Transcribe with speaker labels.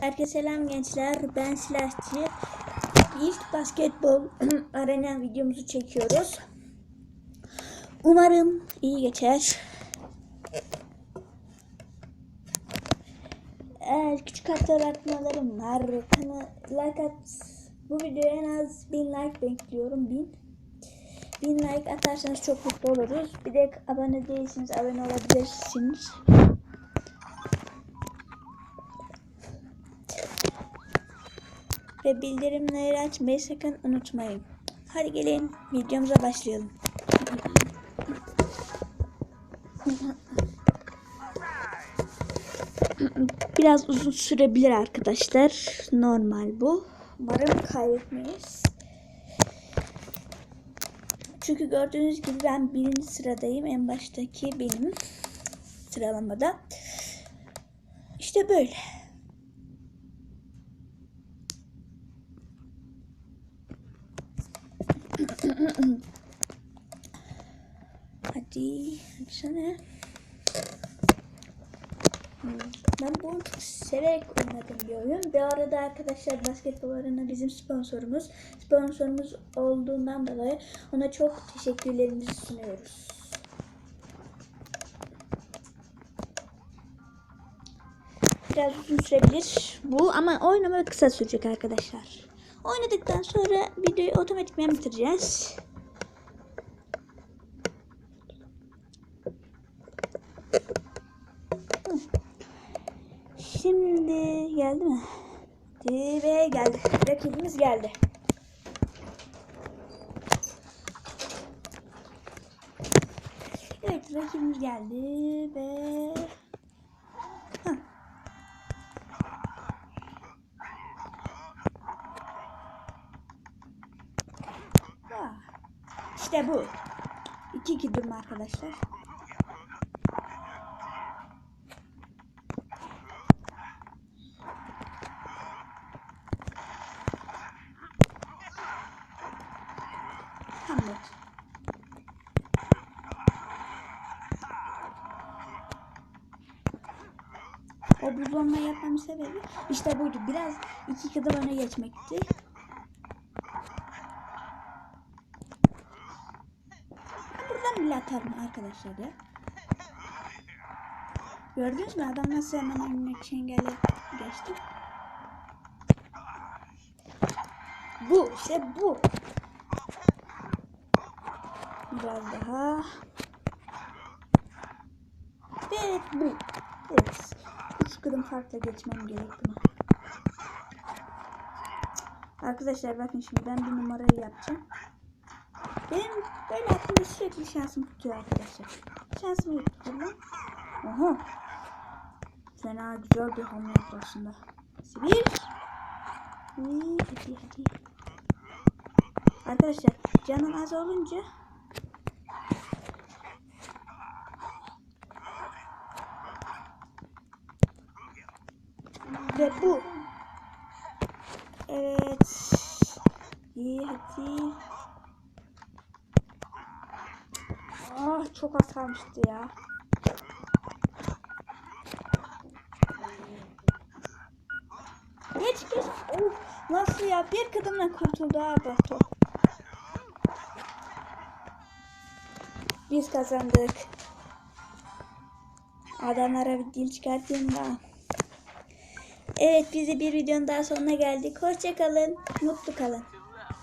Speaker 1: Herkese selam gençler. Ben Silahçı. İlk basketbol arena videomuzu çekiyoruz. Umarım iyi geçer. Eğer küçük hatırlatmalarım var. Kana- Like at. Bu videoya en az 1000 like bekliyorum. 1000. 1000 like atarsanız çok mutlu oluruz. Bir de abone değilseniz abone olabilirsiniz. Ve bildirimleri açmayı sakın unutmayın. Hadi gelin videomuza başlayalım. Biraz uzun sürebilir arkadaşlar. Normal bu. Umarım kaybetmeyiz. Çünkü gördüğünüz gibi ben birinci sıradayım. En baştaki benim sıralamada. İşte böyle. Hadi. Hadi sana. Hmm, Ben bu oyunu çok severek oynadığım bir oyun. Bir arada arkadaşlar basketbol arena bizim sponsorumuz. Sponsorumuz olduğundan dolayı ona çok teşekkürlerimizi sunuyoruz. Biraz uzun sürebilir bu ama oynama kısa sürecek arkadaşlar. Oynadıktan sonra videoyu otomatikman bitireceğiz. Şimdi geldi mi? Ve geldi. Rakibimiz geldi. Evet rakibimiz geldi ve Hah. Ah, İşte bu. 2-2 durum arkadaşlar. Hamlet. O buzlanma yapmamın sebebi işte buydu. Biraz iki kadar öne geçmekti. Ben buradan bile atarım arkadaşlar ya. Gördünüz mü adam nasıl hemen önüne engelle geçti. Bu işte bu. Biraz daha. Evet bu. Evet. Üç kırım farkla geçmem gerek buna. Arkadaşlar bakın şimdi ben bir numarayı yapacağım. Benim böyle aklımda sürekli şansım tutuyor arkadaşlar. Şansım yok lan. Oha. Fena güzel bir hamle yaptı aslında. Bir. Hadi hadi. Arkadaşlar canım az olunca Ve bu. Evet. İyi hadi. Ah çok az kalmıştı ya. Geç geç. Of, nasıl ya? Bir kadınla kurtuldu abi top. Biz kazandık. Adamlara bir dil çıkartayım da. Evet biz bir videonun daha sonuna geldik. Hoşçakalın. Mutlu kalın.